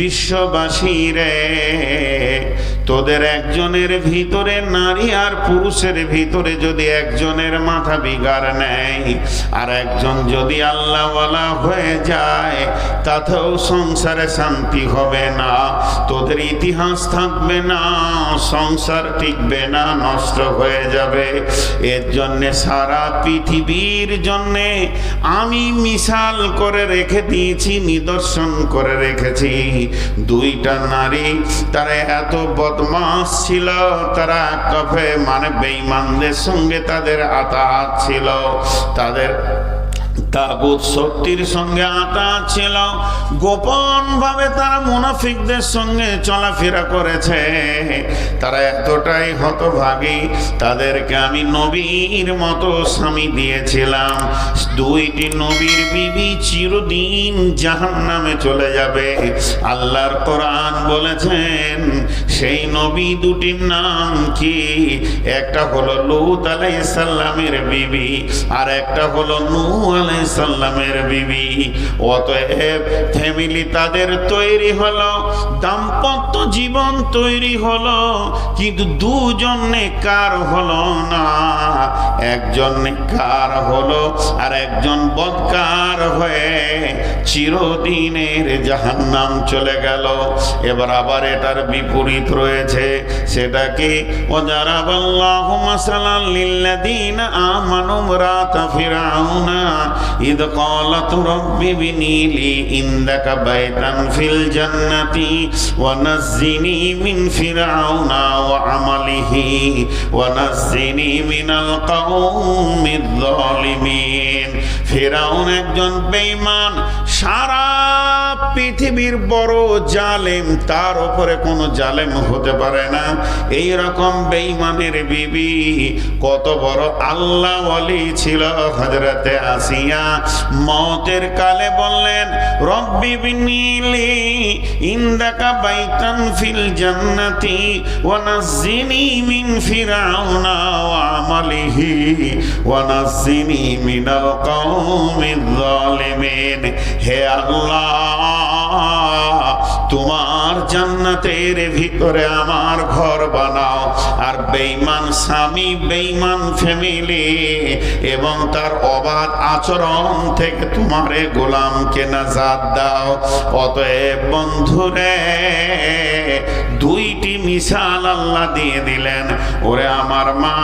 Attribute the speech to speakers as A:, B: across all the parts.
A: বিশ্ববাসী রে। তোদের একজনের ভিতরে নারী আর পুরুষের ভিতরে যদি একজনের মাথা বিগার নেয় আর একজন যদি আল্লাহওয়ালা হয়ে যায়, তাতেও সংসারে শান্তি হবে না। তোদের ইতিহাস থাকবে না, সংসার টিকবে না, নষ্ট হয়ে যাবে। এর জন্যে সারা পৃথিবীর জন্যে আমি মিশাল করে রেখে দিয়েছি, নিদর্শন করে রেখেছি। দুইটা নারী, তারা এত বদমাস ছিল, তারা কফে মানে বেঈমানদের সঙ্গে তাদের আতাহাত ছিল। তাদের তাগুত শক্তির সঙ্গে আতা ছিল। গোপন ভাবে তারা মুনাফিকদের সঙ্গে চলাফেরা করেছে। তারা এতটাই হতভাগী, তাদেরকে আমি নবীর মতো স্বামী দিয়েছিলাম। দুইটি নবীর বিবি চিরদিন জাহান নামে চলে যাবে। আল্লাহর কোরআন বলেছেন, সেই নবী দুটির নাম কি? একটা হলো লুত আলাইসাল্লামের বিবি, আর একটা হলো নূ আলাইসাল্লামের বিবি। অতএব ফ্যামিলি তাদের তৈরি হলো, দাম্পত্য জীবন তৈরি হলো, কিন্তু দুজন নেকার হলো না। একজন নেকার হলো আর একজন বদকার হয়ে চিরদিনের জাহান্নাম চলে গেল। এবার আবার এটার বিপরীত রয়েছে, সেটা কি? ও যারা আল্লাহু মাসালান লিল্লাযীনা আমানু রাতা ফিরাউনা বিনি লি ইনদাকা বাইতান ফিল জান্নাতি ওয়া নাজ্জিনি মিন ফিরাউনা ওয়া আমালিহি ওয়া নাজ্জিনি মিনাল কওমিদ যালিমিন ফিরাউন একজন বেঈমান, সারা পৃথিবীর বড় জালেম, তার উপরে কোনো জালেম হতে পারে না। এই রকম বেঈমানের বিবি কত বড় আল্লাহ ওয়ালি ছিল হজরতে আসিয়া। মতের কালে বললেন, রব্বি বিনিলি ইন্দাকা বাইতান ফিল জান্নাতি ওয়া নাজ্জিনি মিন ফিরাউনা ওয়া আমালিহি ওয়া নাজ্জিনি মিনাল কওমিজ জালিমিন হে আল্লাহ তোমার জান্নাতের ভিতরে আমার ঘর বানাও। আর বেইমান স্বামী, বেঈমান ফ্যামিলি এবং তার অবাধ আচরণ থেকে তোমারে গোলামকে নাজাদ দাও। অতএব বন্ধুরে দুইটি মিশাল আল্লাহ দিয়ে দিলেন, ওরে আমার মা,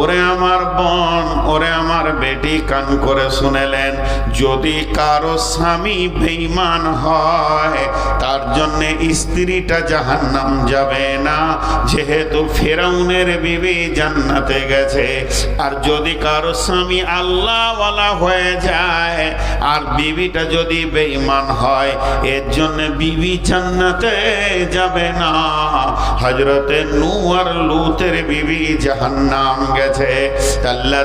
A: ওরে আমার বোন, ওরে আমার বেটি কান করে শুনেলেন, যদি কারও স্বামী বেঈমান হয়, তার জন্য স্ত্রীটা জাহান্নাম যাবে না, যেহেতু ফেরাউনের বিবি জান্নাতে গেছে। আর যদি কারও স্বামী আল্লাহওয়ালা হয়ে যায়, আর বিবিটা যদি বেঈমান হয়, এর জন্য বিবি জান্নাতে যাবে না। হজরতে লুতের বিবি জাহান্নাম গেছে। আল্লাহ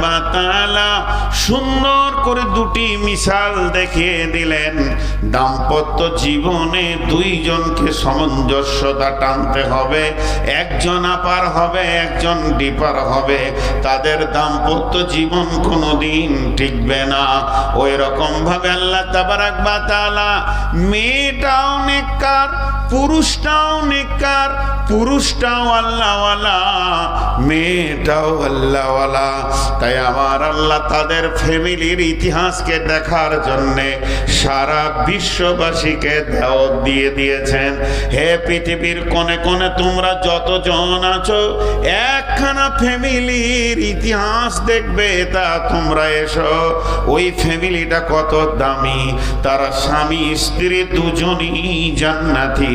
A: বা সুন্দর করে দুটি মিশাল দেখিয়ে দিলেন। দাম্পত্য জীবনে দুইজনকে সামঞ্জস্যতা টানতে হবে। একজন আপার হবে, একজন ডিপার হবে। তাদের দাম্পত্য জীবন কোনোদিন টিকবে না। ওই রকম ভাবে আল্লাহ তাবারাক বা তাআলা মেয়েটাও নেককার পুরুষটাও নেককার পুরুষটাও আল্লাহওয়ালা, মেয়েটাও আল্লাহওয়ালা। তাই আমার আল্লাহ তাদের ফ্যামিলির ইতিহাসকে দেখার জন্যে সারা বিশ্ববাসীকে দাওয়াত দিয়ে দিয়েছেন। হে পৃথিবীর কোণে কোণে তোমরা যতজন আছো, একখানা ফ্যামিলির ইতিহাস দেখবে, তা তোমরা এসো। ওই ফ্যামিলিটা কত দামি, তারা স্বামী, স্ত্রী, দুজনই জান্নাতি।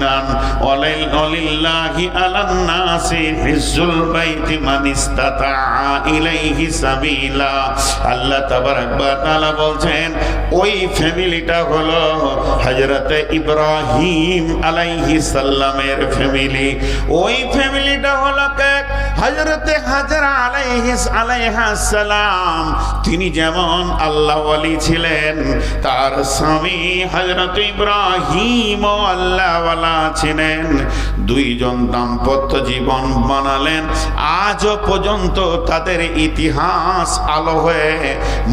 A: আমিনান অলিল্লাহি আলান নাসি হিজ্জুল বাইতি মান ইসতাতা ইলাইহি সাবিলা। আল্লাহ তাবারাক ওয়া তাআলা বলছেন, ওই ফ্যামিলিটা হলো হযরতে ইব্রাহিম আলাইহিস আলাইহি সাল্লামের ফ্যামিলি। ওই ফ্যামিলিটা হলো কে হজরতে হাজরা আলাইহিস আলাইহা সালাম, তিনি যেমন আল্লাহ ওয়ালি ছিলেন, তার স্বামী হজরত ইব্রাহিম আল্লাহওয়ালা ছিলেন। দুইজন দাম্পত্য জীবন বানালেন। আজও পর্যন্ত তাদের ইতিহাস আলো হয়ে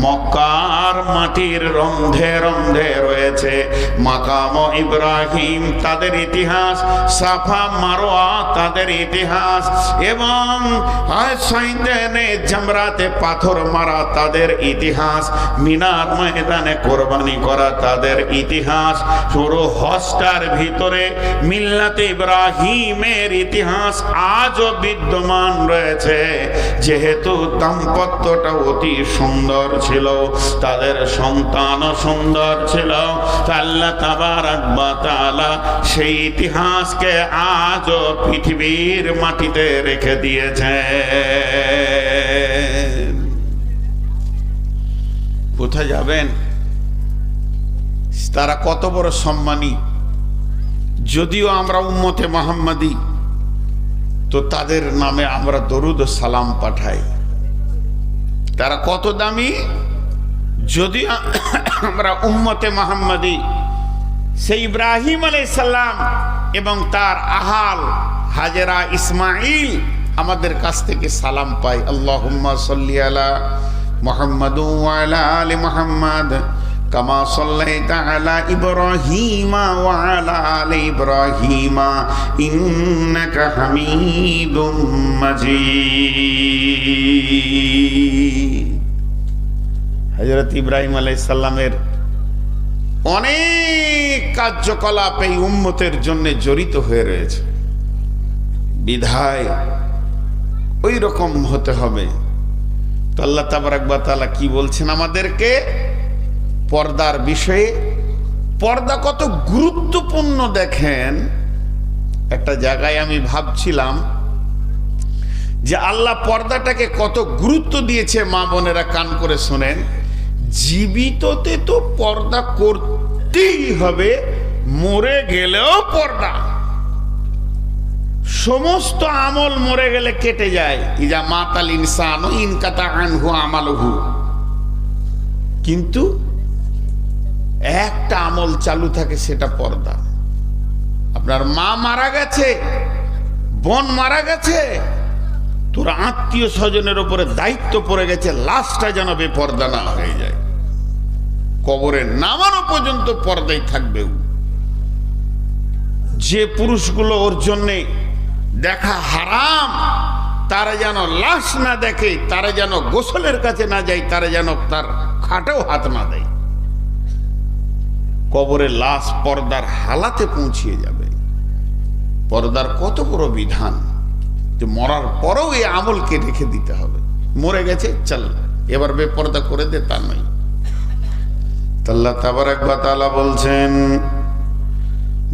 A: মক্কার মাটির রন্ধে রন্ধে রয়েছে। মাকাম ইব্রাহিম তাদের ইতিহাস, সাফা মারোয়া তাদের ইতিহাস, এবং সাইদেনে জামরাতে পাথর মারা তাদের ইতিহাস। মিনার ময়দানে কোরবানি করা তাদের ইতিহাস। হস্টার ভিতরে মিল্লাতে ইব্রাহিমের ইতিহাস আজও বিদ্যমান রয়েছে। যেহেতু দাম্পত্যটা অতি সুন্দর ছিল, তাদের সন্তানও সুন্দর ছিল। তা আল্লাহ তাবারাক সেই ইতিহাসকে আজও পৃথিবীর মাটিতে রেখে দিয়েছে কোথায় যাবেন? তারা কত বড় সম্মানী। যদিও আমরা উম্মতে মোহাম্মদী, তো তাদের নামে আমরা দরুদ সালাম পাঠাই। তারা কত দামি? যদি আমরা উম্মতে মোহাম্মদী, সেই ইব্রাহিম সাল্লাম এবং তার আহাল হাজেরা ইসমাইল আমাদের কাছ থেকে সালাম পাই আল্লাহ সাল্লি আলা মোহাম্মদ আলী মোহাম্মদ كما صليت على إبراهيم وعلى آل إبراهيم إنك حميد مجيد হজরত ইব্রাহিম আলাইসাল্লামের অনেক কার্যকলাপ এই উম্মতের জন্য জড়িত হয়ে রয়েছে বিধায় ওই রকম হতে হবে। তো আল্লাহ তাবারাকবা তাআলা কি বলছেন আমাদেরকে? পর্দার বিষয়ে পর্দা কত গুরুত্বপূর্ণ দেখেন। একটা জায়গায় আমি ভাবছিলাম যে আল্লাহ পর্দাটাকে কত গুরুত্ব দিয়েছে মা বোনেরা কান করে শোনেন। জীবিততে তো পর্দা করতেই হবে, মরে গেলেও পর্দা। সমস্ত আমল মরে গেলে কেটে যায়। মাতাল ইনসান ইনকাতা আমালহু। কিন্তু একটা আমল চালু থাকে সেটা পর্দা। আপনার মা মারা গেছে, বোন মারা গেছে, তোর আত্মীয় স্বজনের উপরে দায়িত্ব পড়ে গেছে, লাশটা যেন বেপর্দা না হয়ে যায়। কবরে নামানো পর্যন্ত পর্দায় থাকবে যে পুরুষগুলো ওর জন্যে দেখা হারাম। তারা যেন লাশ না দেখে, তারা যেন গোসলের কাছে না যায়, তারা যেন তার খাটেও হাত না দেয়। কবরে লাশ পর্দার হালাতে পৌঁছিয়ে যাবে। পর্দার কত বড় বিধান যে মরার পরেও এই আমলকে রেখে দিতে হবে। মরে গেছে, চল, এবার বেপর্দা করে দে, তা নয়। আল্লাহ তাবারাক ওয়া তাআলা বলছেন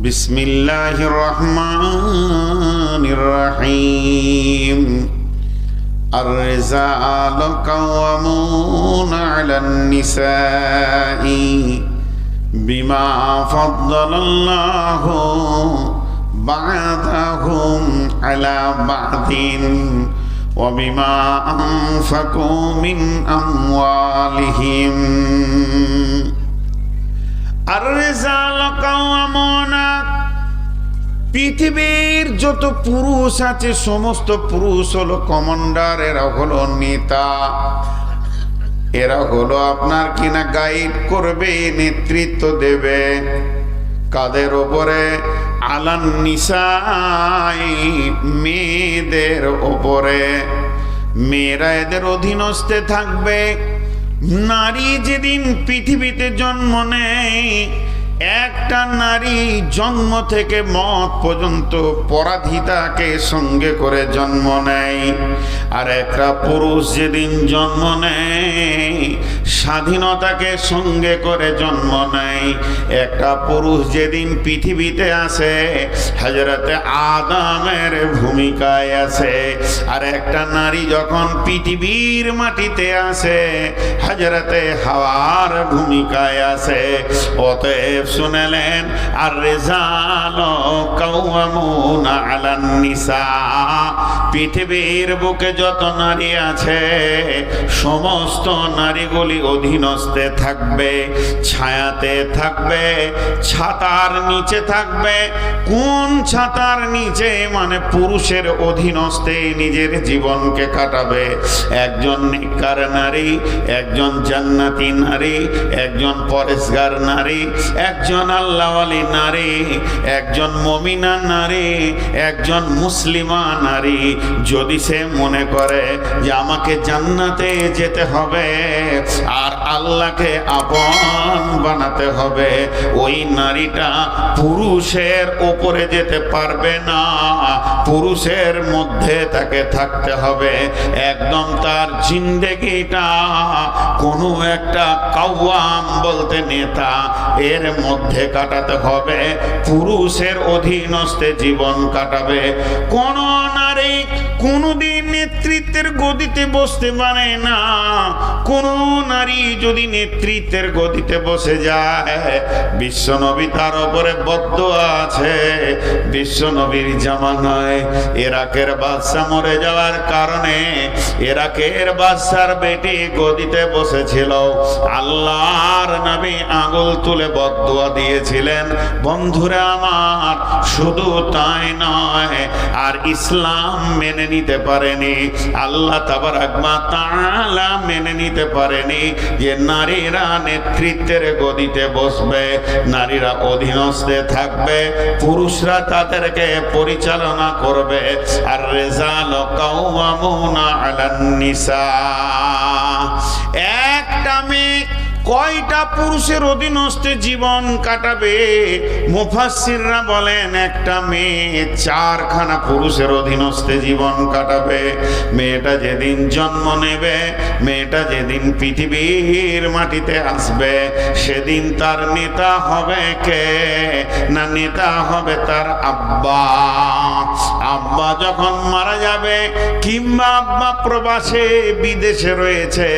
A: بسم الله الرحمن الرحيم. الرزال قوامون على النساء بما فضل الله بعضهم على بعض وبما أنفقوا من أموالهم. পৃথিবীর যত পুরুষ আছে, সমস্ত পুরুষ হলো কমান্ডার, এরা হলো নেতা। এরা হলো আপনার কিনা গাইড করবে, নেতৃত্ব দেবে। কাদের ওপরে? আলান নিশাই মেয়েদের ওপরে। মেয়েরা এদের অধীনস্থে থাকবে। নারী যেদিন পৃথিবীতে জন্ম নেয়, একটা নারী জন্ম থেকে মত পর্যন্ত পরাধিতাকে সঙ্গে করে জন্ম নেয়। আর একটা পুরুষ যেদিন জন্ম নেয় স্বাধীনতাকে সঙ্গে করে জন্ম নেয়। একটা পুরুষ যেদিন পৃথিবীতে আসে হাজরতে আদামের ভূমিকায় আছে। আর একটা নারী যখন পৃথিবীর মাটিতে আসে হাজরতে হাওয়ার ভূমিকায় আছে। অতএব শুনেলেন আর রেজাল কৌমুন আলান নিসা। পৃথিবীর বুকে যত নারী আছে, সমস্ত নারীগুলি অধীনস্থে থাকবে, ছায়াতে থাকবে, ছাতার নিচে থাকবে। কোন ছাতার নিচে? মানে পুরুষের অধীনস্থে নিজের জীবনকে কাটাবে। একজন নিকার নারী, একজন জান্নাতি নারী, একজন পরেশগার নারী, একজন আল্লাহওয়ালি নারী, একজন মমিনা নারী, একজন মুসলিমা নারী। যদি সে মনে করে যে আমাকে জান্নাতে যেতে হবে আল্লাহকে আপন বানাতে হবে। ওই নারীটা পুরুষের ওপরে যেতে পারবে না। পুরুষের মধ্যে তাকে থাকতে হবে। একদম তার জিন্দেগিটা কোনো একটা কাউয়াম বলতে নেতা এর মধ্যে কাটাতে হবে। পুরুষের অধীনস্থে জীবন কাটাবে। কোন নারী কোনোদিন নেতৃত্বের গদিতে বসতে পারে না। কোন নারী যদি নেতৃত্বের গদিতে বসে যায়, বিশ্বনবী তার উপরে বদ্ধ আছে। বিশ্বনবীর জামানায় ইরাকের বাদশাহ মরে যাওয়ার কারণে ইরাকের বাদশার বেটি গদিতে বসেছিল। আল্লাহর নবী আঙুল তুলে বদুয়া দিয়েছিলেন, বন্ধুরা আমার, শুধু তাই নয়, আর ইসলাম মেনে নিতে পারেনি। আল্লাহ তাবার আকমা তাআলা মেনে নিতে পারেনি। যে নারীরা নেতৃত্বের গদিতে বসবে, নারীরা অধীনস্থে থাকবে, পুরুষরা তাদেরকে পরিচালনা করবে, আর রেজাল কাউমুনা আলান নিসা। একটা মেয়ে কয়টা পুরুষের অধীনস্থে জীবন কাটাবে? মুফাসসিররা বলেন, একটা মেয়ে চারখানা পুরুষের অধীনস্থে জীবন কাটাবে। মেয়েটা যেদিন জন্ম নেবে, মেয়েটা যেদিন পৃথিবীর মাটিতে আসবে, সেদিন তার নেতা হবে কে? না, নেতা হবে তার আব্বা। আব্বা যখন মারা যাবে, কিংবা আব্বা প্রবাসে বিদেশে রয়েছে,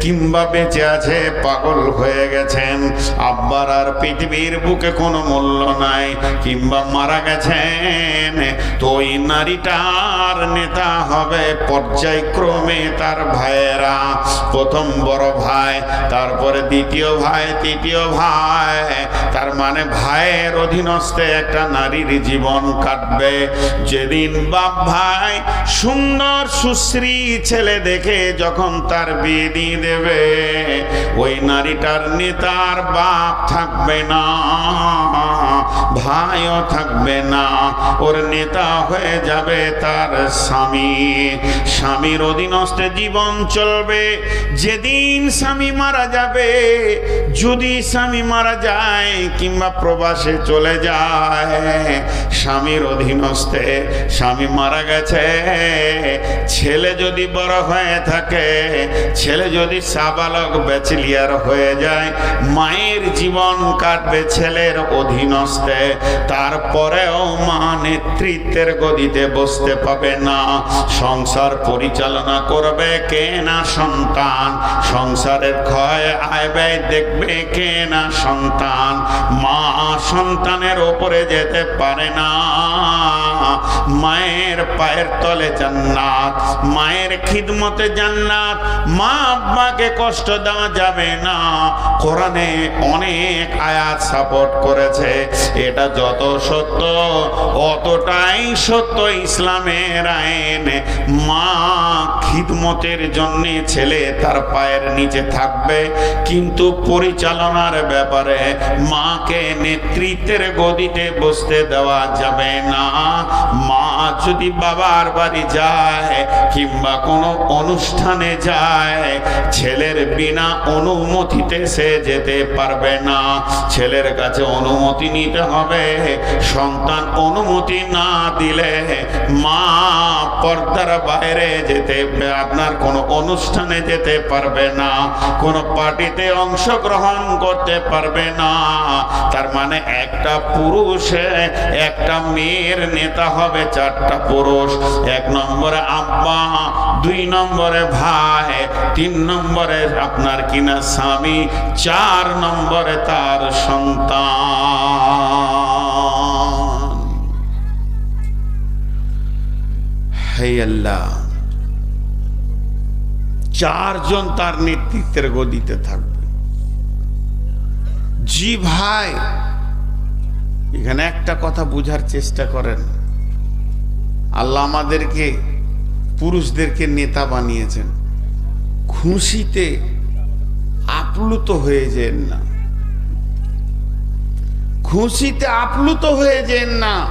A: কিংবা বেঁচে আছে পাগল হয়ে গেছেন। আব্বার আর পৃথিবীর বুকে কোনো মূল্য নাই। কিংবা মারা গেছেন। তো ওই নারীটার নেতা হবে পর্যায়ক্রমে তার ভাইয়েরা। প্রথম বড় ভাই, তারপরে দ্বিতীয় ভাই, তৃতীয় ভাই। তার মানে ভাইয়ের অধীনস্থে একটা নারীর জীবন কাটবে। যেদিন বাপ ভাই সুন্দর, সুশ্রী ছেলে দেখে যখন তার বিয়ে দিয়ে দেবে, ওই নারীটার নেতার বাপ থাকবে না, ভাইও থাকবে না। ওর নেতা হয়ে যাবে তার স্বামী। স্বামীর অধীনস্থে জীবন চলবে। যেদিন স্বামী মারা যাবে, যদি স্বামী মারা যায় কিংবা প্রবাসে চলে যায়, স্বামীর অধীনস্থে স্বামী মারা গেছে। ছেলে যদি বড় হয়ে থাকে, ছেলে যদি সাবালক ব্যাচেলিয়ার হয়ে যায়। মায়ের জীবন কাটবে ছেলের অধীনস্থে, তারপরেও মা নেতৃত্বের গদিতে বসতে পাবে না। সংসার পরিচালনা করবে কে না সন্তান? সংসারের ক্ষয় আয় ব্যয় দেখবে কে না সন্তান? মা সন্তানের ওপরে যেতে পারে না। মায়ের পায়ের তলে জান্নাত, মায়ের খিদমতে জান্নাত। মা আব্বাকে কষ্ট দেওয়া যাবে না। কোরআনে অনেক আয়াত সাপোর্ট করেছে। এটা যত সত্য, অতটাই সত্য ইসলামের আইন। মা খিদমতের জন্য ছেলে তার পায়ের নিচে থাকবে, কিন্তু পরিচালনার ব্যাপারে মাকে নেতৃত্বের গদিতে বসতে দেওয়া যাবে না। মা যদি বাবার বাড়ি যায় কিংবা কোনো অনুষ্ঠানে যায়, ছেলের বিনা অনুমতি অনুমতিতে সে যেতে পারবে না। ছেলের কাছে অনুমতি নিতে হবে। সন্তান অনুমতি না দিলে মা পর্দার বাইরে যেতে, আপনার কোনো অনুষ্ঠানে যেতে পারবে না। কোনো পার্টিতে অংশগ্রহণ করতে পারবে না। তার মানে একটা পুরুষে একটা মেয়ের নেতা হবে, চারটা পুরুষ। এক নম্বরে আব্বা দুই নম্বরে ভাই, তিন নম্বরে আপনার কিনা স্বামী, চার নম্বরে তার সন্তান। হে আল্লাহ, চারজন তার নেতৃত্বের গদিতে থাকবে। জি ভাই, এখানে একটা কথা বুঝার চেষ্টা করেন। আল্লাহ আমাদেরকে পুরুষদেরকে নেতা বানিয়েছেন। খুশিতে আপ্লুত হয়ে যেন না। খুশিতে আপ্লুত হয়ে যেন না।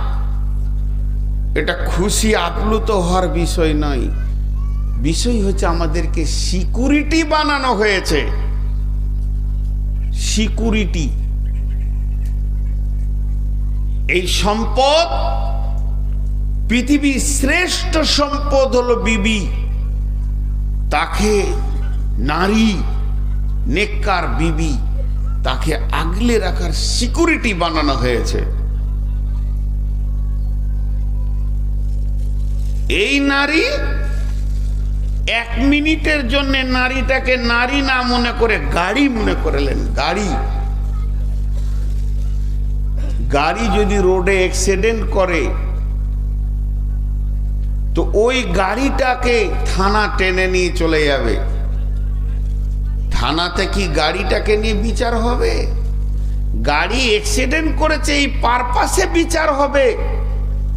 A: এটা খুশি আপ্লুত হওয়ার বিষয় নয়। বিষয় হচ্ছে আমাদেরকে সিকিউরিটি বানানো হয়েছে। সিকিউরিটি। এই সম্পদ পৃথিবীর শ্রেষ্ঠ সম্পদ হলো বিবি। তাকে নারী, নেককার বিবি, তাকে আগলে রাখার সিকিউরিটি বানানো হয়েছে। এই নারী এক মিনিটের জন্য নারীটাকে নারী না মনে করে গাড়ি মনে করলেন। গাড়ি। গাড়ি যদি রোডে অ্যাক্সিডেন্ট করে তো ওই গাড়িটাকে থানা টেনে নিয়ে চলে যাবে। থানাতে কি গাড়িটাকে নিয়ে বিচার হবে? গাড়ি অ্যাক্সিডেন্ট করেছে, এই পারপাসে বিচার হবে।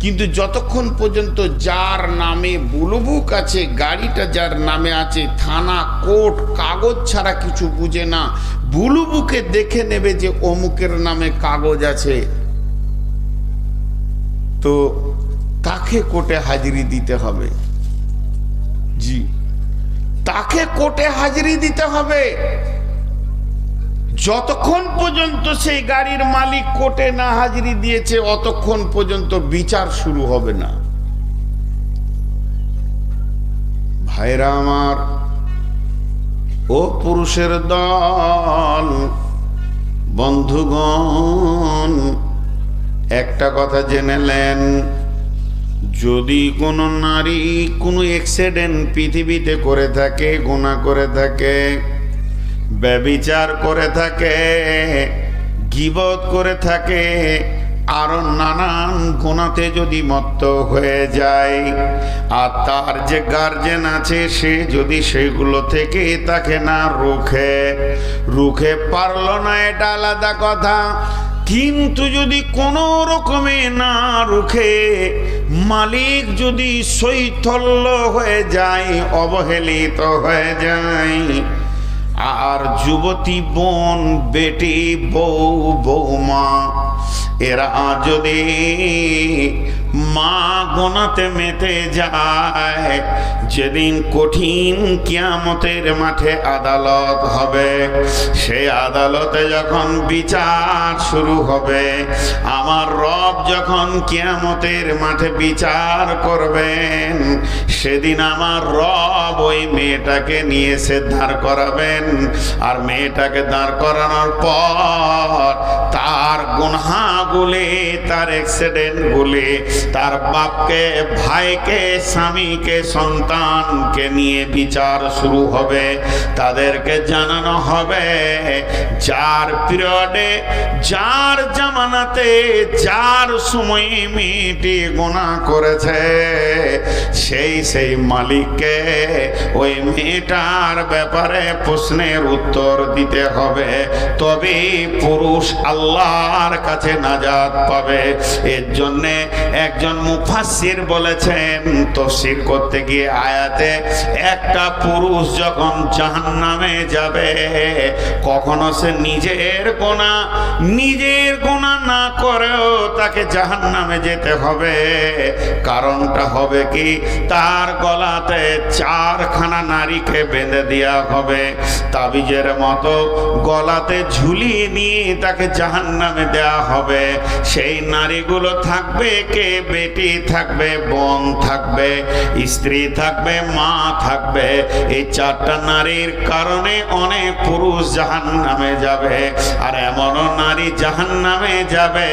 A: কিন্তু যতক্ষণ পর্যন্ত যার নামে বুলবুক আছে, গাড়িটা যার নামে আছে, থানা, কোর্ট, কাগজ ছাড়া কিছু বুঝে না বুলুবুকে দেখে নেবে যে অমুকের নামে কাগজ আছে। তো তাকে কোর্টে হাজিরি দিতে হবে। জি। তাকে কোর্টে হাজিরি দিতে হবে। যতক্ষণ পর্যন্ত সেই গাড়ির মালিক কোর্টে না হাজিরি দিয়েছে, অতক্ষণ পর্যন্ত বিচার শুরু হবে না। ভাইরা আমার, ও পুরুষের দল, বন্ধুগণ, একটা কথা জেনেলেন যদি কোনো নারী কোনো অ্যাক্সিডেন্ট পৃথিবীতে করে থাকে গোনা করে থাকে, ব্যবিচার করে থাকে, গিবত করে থাকে, আরও নানান গোনাতে যদি মত্ত হয়ে যায়, আর তার যে গার্জেন আছে, সে যদি সেগুলো থেকে তাকে না রুখে রুখে পারল না, এটা আলাদা কথা। কিন্তু যদি কোনো রকমে না রুখে, মালিক যদি শৈথল্য হয়ে যায়, অবহেলিত হয়ে যায়। আর যুবতী বোন, বেটি, বউ বৌমা এরা যদি মা গোনাতে মেতে যায়। যেদিন কঠিন কিয়ামতের মাঠে আদালত হবে, সে আদালতে যখন বিচার শুরু হবে, আমার রব যখন কিয়ামতের মাঠে বিচার করবেন, সেদিন আমার রব ওই মেয়েটাকে নিয়ে সে দাঁড় করাবেন। আর মেয়েটাকে দাঁড় করানোর পর তার গুনহাগুলি, তার অ্যাক্সিডেন্টগুলি তার বাপকে, ভাইকে, স্বামীকে, সন্তানকে নিয়ে বিচার শুরু হবে। তাদেরকে জানানো হবে, যার পিরিয়ডে, যার জামানাতে, যার সময়ে মেয়েটি গোনা করেছে, সেই সেই মালিককে ওই মেয়েটার ব্যাপারে প্রশ্নের উত্তর দিতে হবে। তবে পুরুষ আল্লাহর কাছে নাজাত পাবে। এর জন্যে একজন মুফাসসির বলেছেন, তফসির করতে গিয়ে আয়াতে একটা পুরুষ যখন জাহান্নামে যাবে, কখনো সে নিজের গোনা নিজের গোনা না করেও তাকে জাহান্নামে যেতে হবে। কারণটা হবে কি, তার গলাতে চারখানা নারীকে বেঁধে দেওয়া হবে। তাবিজের মতো গলাতে ঝুলিয়ে নিয়ে তাকে জাহান্নামে দেওয়া হবে। সেই নারীগুলো থাকবে কে? বেটি থাকবে, বোন থাকবে, স্ত্রী থাকবে, মা থাকবে। এই চারটা নারীর কারণে অনেক পুরুষ জাহান্নামে যাবে। আর এমনও নারী জাহান্নামে যাবে,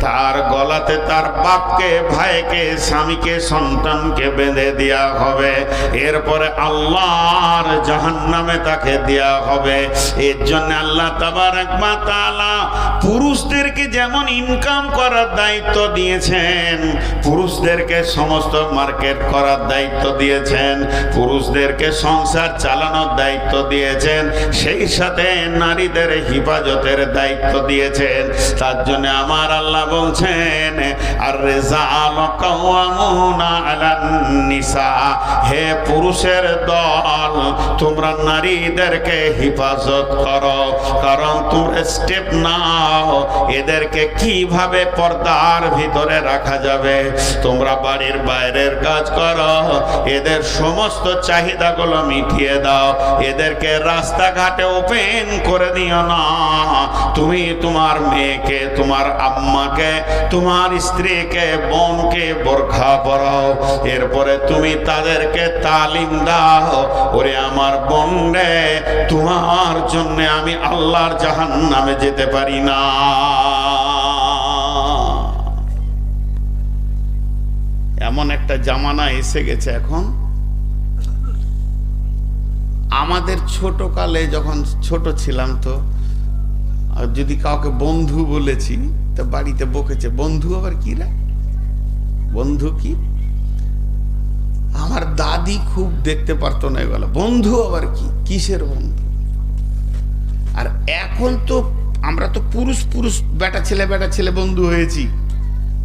A: তার গলাতে তার বাপকে, ভাইকে, স্বামীকে, সন্তানকে বেঁধে দেওয়া হবে। এরপরে আল্লাহর জাহান্নামে তাকে দেওয়া হবে। এর জন্য আল্লাহ ওয়া তাআলা পুরুষদেরকে যেমন ইনকাম করার দায়িত্ব দিয়েছেন। পুরুষদেরকে সমস্ত মার্কেট করার দায়িত্ব দিয়েছেন। পুরুষদেরকে সংসার চালানোর দায়িত্ব দিয়েছেন। সেই সাথে নারীদের হিফাজতের দায়িত্ব দিয়েছেন। তার জন্য আমার আল্লাহ বলছেন আর হে পুরুষের দল, তোমরা নারীদেরকে হিফাজত করো। কারণ তোমরা স্টেপ নাও। এদেরকে কীভাবে পর্দার ভিতরে রাখা যাবে। তোমরা বাড়ির বাইরের কাজ করো। এদের সমস্ত চাহিদাগুলো মিটিয়ে দাও। এদেরকে রাস্তাঘাটে ওপেন করে দিও না। তুমি তোমার মেয়েকে, তোমার আম্মাকে, তোমার স্ত্রীকে, বোনকে বোরখা পরাও। এরপরে তুমি তাদেরকে তালিম দাও। ওরে আমার বোন তোমার জন্য আমি আল্লাহর জাহান নামে যেতে পারি না। এমন একটা জামানা এসে গেছে এখন। আমাদের ছোট কালে যখন ছোট ছিলাম তো যদি কাউকে বন্ধু বলেছি, তো বাড়িতে বকেছে, বন্ধু আবার কি রে? বন্ধু কি? আমার দাদি খুব দেখতে পারতো না এগুলো। বন্ধু আবার কি? কিসের বন্ধু? আর এখন তো আমরা তো পুরুষ পুরুষ বেটা ছেলে বেটা ছেলে বন্ধু হয়েছি।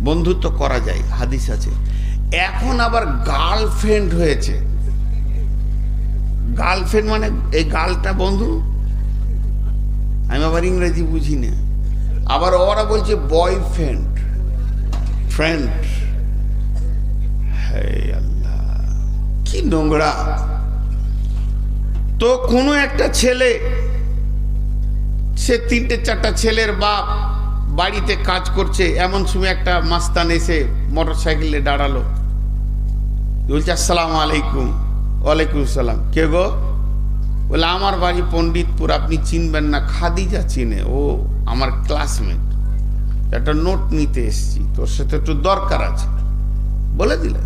A: বন্ধুত্ব করা যায়, হাদিস আছে। এখন আবার গার্লফ্রেন্ড হয়েছে। গার্লফ্রেন্ড মানে এই গার্লটা বন্ধু, আমি আবার ইংরেজি বুঝি না। আবার ওরা বলছে বয়ফ্রেন্ড, ফ্রেন্ড। আল্লাহ, কি নোংরা। তো কোনো একটা ছেলে, সে তিনটে চারটা ছেলের বাপ বাড়িতে কাজ করছে, এমন সময় একটা মাস্তান এসে মোটর সাইকেলে দাঁড়াল। বলছে, আসসালামু আলাইকুম। ওয়ালাইকুম সালাম কে গো? বলে, আমার বাড়ি পণ্ডিতপুর, আপনি চিনবেন না, খাদিজা চিনে। ও আমার ক্লাসমেট। একটা নোট নিতে এসছি, তোর সাথে একটু দরকার আছে। বলে দিলে।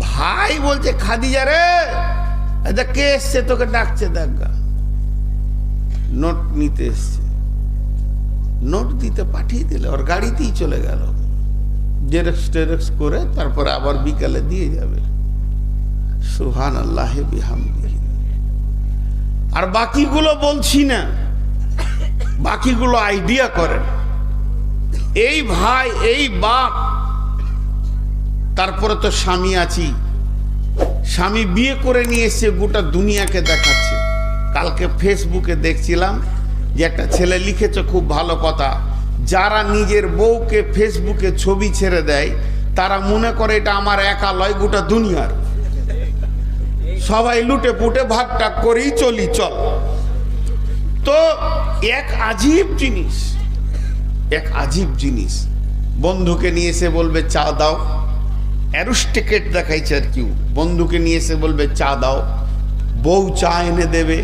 A: ভাই বলছে, খাদিজা রে আচ্ছা কে এসছে? তোকে ডাকছে, দেখা নোট নিতে এসছে। নোট দিতে পাঠিয়ে দিলে, ওর গাড়িতেই চলে গেল। জেরক্স টেরক্স করে তারপরে আবার বিকালে দিয়ে যাবে। সুহান আল্লাহ বিহামদিহি। আর বাকিগুলো বলছি না। বাকিগুলো আইডিয়া করেন এই ভাই, এই বাপ, তারপরে তো স্বামী আছি। স্বামী বিয়ে করে নিয়ে এসছে গোটা দুনিয়াকে দেখাচ্ছে। কালকে ফেসবুকে দেখছিলাম যে একটা ছেলে লিখেছে খুব ভালো কথা। যারা নিজের বউকে ফেসবুকে ছবি ছেড়ে দেয়, তারা মনে করে এটা আমার একা লয় গোটা দুনিয়ার। সবাই লুটে পুটে ভাগ টাগ করেই চলি, চল। তো এক আজীব জিনিস, এক আজীব জিনিস। বন্ধুকে নিয়ে এসে বলবে, চা দাও। অ্যারোস্টিকেট দেখাইছে আর কেউ বন্ধুকে নিয়ে এসে বলবে, চা দাও। বউ চা এনে দেবে।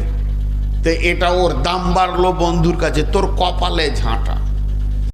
A: তো এটা ওর দাম বাড়লো বন্ধুর কাছে, তোর কপালে ঝাঁটা।